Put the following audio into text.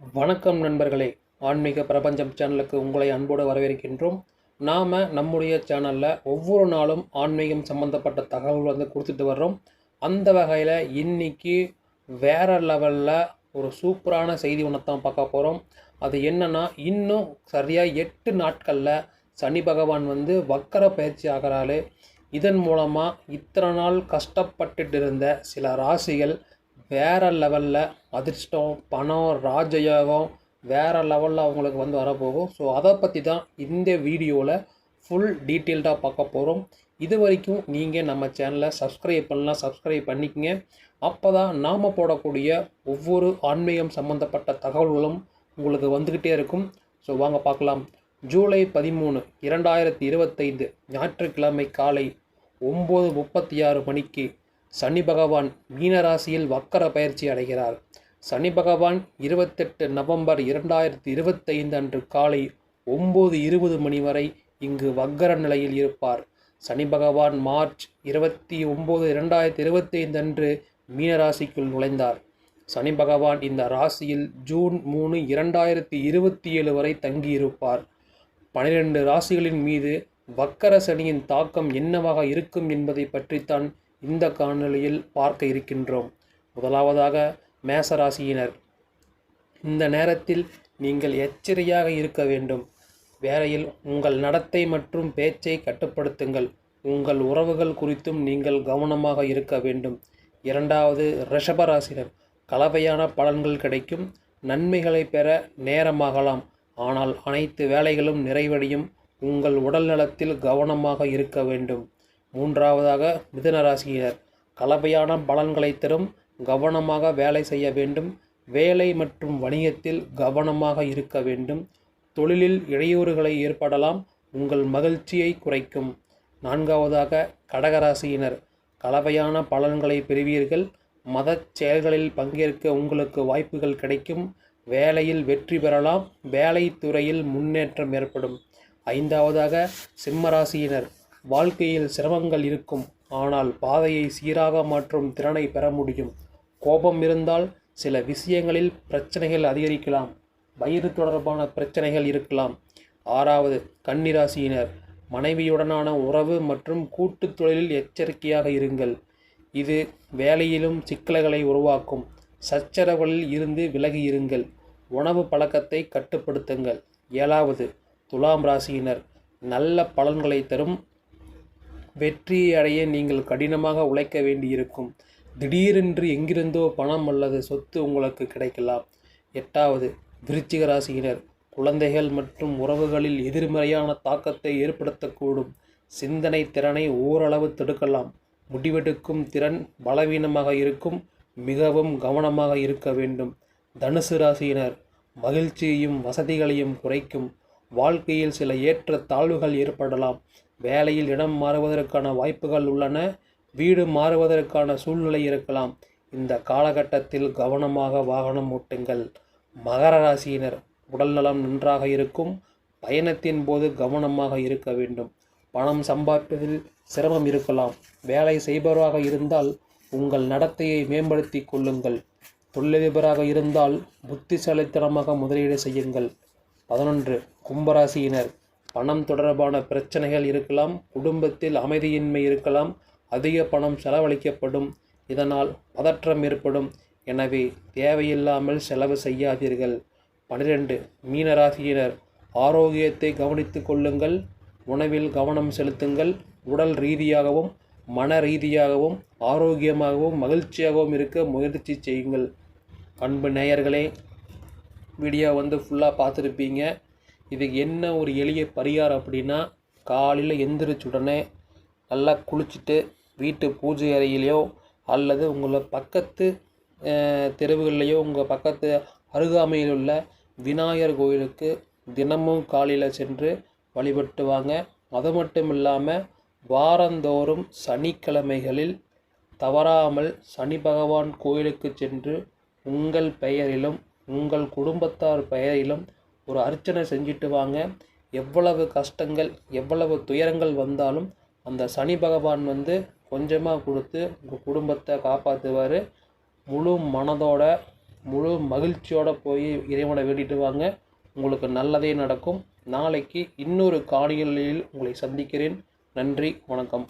வணக்கம் நண்பர்களே. ஆன்மீக பிரபஞ்சம் சேனலுக்கு உங்களை அன்போடு வரவேற்கின்றோம். நாம் நம்முடைய சேனலில் ஒவ்வொரு நாளும் ஆன்மீகம் சம்மந்தப்பட்ட தகவல் வந்து கொடுத்துட்டு வர்றோம். அந்த வகையில் இன்றைக்கி வேற லெவலில் ஒரு சூப்பரான செய்தி ஒன்று தான் பார்க்க போகிறோம் அது என்னென்னா இன்னும் சரியாக எட்டு நாட்களில் சனி பகவான் வந்து வக்கர பயிற்சி ஆகிறாரு. இதன் மூலமாக இத்தனை நாள் கஷ்டப்பட்டுட்டு இருந்த சில ராசிகள் வேற லெவலில் அதிர்ஷ்டம் பணம் ராஜயோகம் வேற லெவலில் அவங்களுக்கு வந்து வரப்போகும் ஸோ அதை பற்றி தான் இந்த வீடியோவில் ஃபுல் டீட்டெயில்டாக பார்க்க போகிறோம் இது வரைக்கும் நீங்கள் நம்ம சேனலை சப்ஸ்கிரைப் பண்ணலாம் சப்ஸ்கிரைப் பண்ணிக்கங்க. அப்போ தான் நாம் போடக்கூடிய ஒவ்வொரு ஆன்மீகம் சம்மந்தப்பட்ட தகவல்களும் உங்களுக்கு வந்துக்கிட்டே இருக்கும். ஸோ வாங்க பார்க்கலாம். ஜூலை பதிமூணு இரண்டாயிரத்தி இருபத்தைந்து ஞாயிற்றுக்கிழமை காலை ஒம்பது முப்பத்தி ஆறு மணிக்கு சனி பகவான் மீனராசியில் வக்கர பயிற்சி அடைகிறார். சனி பகவான் இருபத்தெட்டு நவம்பர் இரண்டாயிரத்தி இருபத்தைந்து அன்று காலை ஒம்பது இருபது மணி வரை இங்கு வக்கர நிலையில் இருப்பார். சனி பகவான் மார்ச் இருபத்தி ஒம்பது இரண்டாயிரத்தி இருபத்தைந்து அன்று மீனராசிக்குள் நுழைந்தார். சனி பகவான் இந்த ராசியில் ஜூன் மூணு இரண்டாயிரத்தி இருபத்தி ஏழு வரை தங்கியிருப்பார். பனிரெண்டு ராசிகளின் மீது வக்கர சனியின் தாக்கம் என்னவாக இருக்கும் என்பதை பற்றித்தான் இந்த காணொலியில் பார்க்க இருக்கின்றோம். முதலாவதாக மேசராசியினர். இந்த நேரத்தில் நீங்கள் எச்சரியாக இருக்க வேண்டும். வேலையில் உங்கள் நடத்தை மற்றும் பேச்சை கட்டுப்படுத்துங்கள். உங்கள் உறவுகள் குறித்தும் நீங்கள் கவனமாக இருக்க வேண்டும். இரண்டாவது ரிஷபராசினர். கலவையான பலன்கள் கிடைக்கும். நன்மைகளை பெற நேரமாகலாம். ஆனால் அனைத்து வேலைகளும் நிறைவடையும். உங்கள் உடல் நலத்தில் கவனமாக இருக்க வேண்டும். மூன்றாவதாக மிதுன ராசியினர் கலவையான பலன்களை தரும் கவனமாக வேலை செய்ய வேண்டும். வேலை மற்றும் வணிகத்தில் கவனமாக இருக்க வேண்டும். தொழிலில் இடையூறுகளை ஏற்படலாம் உங்கள் மகிழ்ச்சியை குறைக்கும். நான்காவதாக கடகராசியினர் கலவையான பலன்களை பெறுவீர்கள். மதச் செயல்களில் பங்கேற்க உங்களுக்கு வாய்ப்புகள் கிடைக்கும். வேலையில் வெற்றி பெறலாம். வேலை துறையில் முன்னேற்றம் ஏற்படும். ஐந்தாவதாக சிம்மராசியினர் வாழ்க்கையில் சிரமங்கள் இருக்கும். ஆனால் பாதையை சீராக மாற்றும் திறனை பெற முடியும். கோபம் இருந்தால் சில விஷயங்களில் பிரச்சனைகள் அதிகரிக்கலாம். வயிறு தொடர்பான பிரச்சனைகள் இருக்கலாம். ஆறாவது கன்னிராசியினர். மனைவியுடனான உறவு மற்றும் கூட்டுத் தொழிலில் எச்சரிக்கையாக இருங்கள். இது வேலையிலும் சிக்கல்களை உருவாக்கும். சச்சரவுகளில் இருந்து விலகி இருங்கள். உணவு பழக்கத்தை கட்டுப்படுத்துங்கள். ஏழாவது துலாம் ராசியினர். நல்ல பலன்களை தரும் வெற்றியை அடைய நீங்கள் கடினமாக உழைக்க வேண்டியிருக்கும். திடீரென்று எங்கிருந்தோ பணம் அல்லது சொத்து உங்களுக்கு கிடைக்கலாம் எட்டாவது விருச்சிக ராசியினர் குழந்தைகள் மற்றும் உறவுகளில் எதிர்மறையான தாக்கத்தை ஏற்படுத்தக்கூடும். சிந்தனை திறனை ஓரளவு தடுக்கலாம். முடிவெடுக்கும் திறன் பலவீனமாக இருக்கும். மிகவும் கவனமாக இருக்க வேண்டும். தனுசு ராசியினர் மகிழ்ச்சியையும் வசதிகளையும் குறைக்கும். வாழ்க்கையில் சில ஏற்ற தாழ்வுகள் ஏற்படலாம். வேலையில் இடம் மாறுவதற்கான வாய்ப்புகள் உள்ளன வீடு மாறுவதற்கான சூழ்நிலை இருக்கலாம். இந்த காலகட்டத்தில் கவனமாக வாகனம் ஓட்டுங்கள். மகர ராசியினர் உடல்நலம் நன்றாக இருக்கும் பயணத்தின் போது கவனமாக இருக்க வேண்டும். பணம் சம்பாதிப்பதில் சிரமம் இருக்கலாம். வேலை செய்பவராக இருந்தால் உங்கள் நடத்தையை மேம்படுத்தி கொள்ளுங்கள். தொழிலதிபராக இருந்தால் புத்திசாலித்தனமாக முதலீடு செய்யுங்கள். பதினொன்று கும்பராசியினர் பணம் தொடர்பான பிரச்சனைகள் இருக்கலாம் குடும்பத்தில் அமைதியின்மை இருக்கலாம் அதிக பணம் செலவழிக்கப்படும் இதனால் பதற்றம் ஏற்படும். எனவே தேவையில்லாமல் செலவு செய்யாதீர்கள். பனிரெண்டு மீனராசியினர் ஆரோக்கியத்தை கவனித்து கொள்ளுங்கள் உணவில் கவனம் செலுத்துங்கள் உடல் ரீதியாகவும் மன ரீதியாகவும் ஆரோக்கியமாகவும் மகிழ்ச்சியாகவும் இருக்க முயற்சி செய்யுங்கள். அன்பு நேயர்களே வீடியோ வந்து ஃபுல்லாக பார்த்துருப்பீங்க. இதுக்கு என்ன ஒரு எளிய பரிகாரம் அப்படின்னா காலையில் எந்திரிச்ச உடனே நல்லா குளிச்சுட்டு வீட்டு பூஜை அறையிலையோ அல்லது உங்களை பக்கத்து தெருவுகள்லையோ உங்கள் பக்கத்து அருகாமையில் உள்ள விநாயகர் கோயிலுக்கு தினமும் காலையில் சென்று வழிபட்டு வாங்க. அது மட்டும் இல்லாமல் வாரந்தோறும் சனிக்கிழமைகளில் தவறாமல் சனி பகவான் கோயிலுக்கு சென்று உங்கள் பெயரிலும் உங்கள் குடும்பத்தார் பெயரிலும் ஒரு அர்ச்சனை செஞ்சுட்டு வாங்க. எவ்வளவு கஷ்டங்கள் எவ்வளவு துயரங்கள் வந்தாலும் அந்த சனி பகவான் வந்து கொஞ்சமாக கொடுத்து உங்கள் குடும்பத்தை காப்பாற்றுவார் முழு மனதோட முழு மகிழ்ச்சியோடு போய் இறைவனை வேண்டிட்டு வாங்க. உங்களுக்கு நல்லதே நடக்கும். நாளைக்கு இன்னொரு காணிகளில் உங்களை சந்திக்கிறேன். நன்றி வணக்கம்.